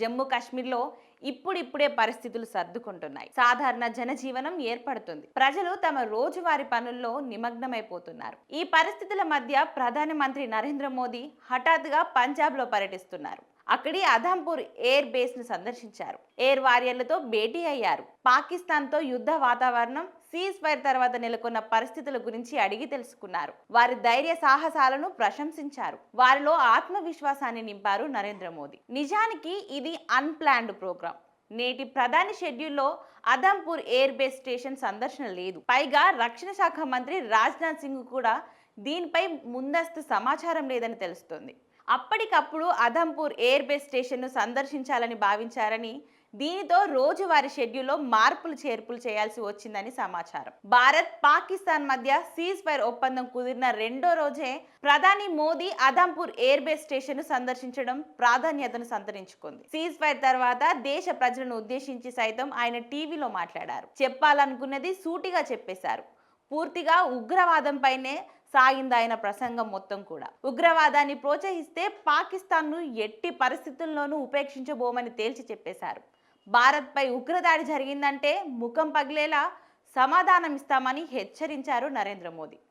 జమ్మూ కాశ్మీర్లో ఇప్పుడిప్పుడే పరిస్థితులు సర్దుకుంటున్నాయి. సాధారణ జనజీవనం ఏర్పడుతుంది. ప్రజలు తమ రోజువారీ పనుల్లో నిమగ్నమైపోతున్నారు. ఈ పరిస్థితుల మధ్య ప్రధానమంత్రి నరేంద్ర మోదీ హఠాత్తుగా పంజాబ్లో పర్యటిస్తున్నారు. అక్కడి అధంపూర్ ఎయిర్ బేస్ను సందర్శించారు. ఎయిర్ వారియర్లతో భేటీ అయ్యారు. పాకిస్తాన్తో యుద్ధ వాతావరణం సీజ్ ఫైర్ తర్వాత నెలకొన్న పరిస్థితుల గురించి అడిగి తెలుసుకున్నారు. వారి ధైర్య సాహసాలను ప్రశంసించారు. వారిలో ఆత్మవిశ్వాసాన్ని నింపారు నరేంద్ర మోదీ. నిజానికి ఇది అన్ప్లాన్డ్ ప్రోగ్రాం. నేటి ప్రధాని షెడ్యూల్లో అదంపూర్ ఎయిర్ బేస్ స్టేషన్ సందర్శన లేదు. పైగా రక్షణ శాఖ మంత్రి రాజ్నాథ్ సింగ్ కూడా దీనిపై ముందస్తు సమాచారం లేదని తెలుస్తోంది. అప్పటికప్పుడు అధంపూర్ ఎయిర్ బేస్ స్టేషన్ను సందర్శించాలని భావించారని దీనితో రోజువారీ షెడ్యూల్లో మార్పులు చేర్పులు చేయాల్సి వచ్చిందని సమాచారం. భారత్ పాకిస్తాన్ మధ్య సీజ్ ఫైర్ ఒప్పందం కుదిరిన రెండో రోజే ప్రధాని Modi Adampur air base station సందర్శించడం ప్రాధాన్యతను సంతరించుకుంది. సీజ్ ఫైర్ తర్వాత దేశ ప్రజలను ఉద్దేశించి సైతం ఆయన టీవీలో మాట్లాడారు. చెప్పాలనుకున్నది సూటిగా చెప్పేశారు. పూర్తిగా ఉగ్రవాదంపైనే సాగింది ఆయన ప్రసంగం మొత్తం కూడా. ఉగ్రవాదాన్ని ప్రోత్సహిస్తే పాకిస్తాన్ను ఎట్టి పరిస్థితుల్లోనూ ఉపేక్షించబోమని తేల్చి చెప్పేశారు. భారత్పై ఉగ్రదాడి జరిగిందంటే ముఖం పగిలేలా సమాధానం ఇస్తామని హెచ్చరించారు నరేంద్ర మోదీ.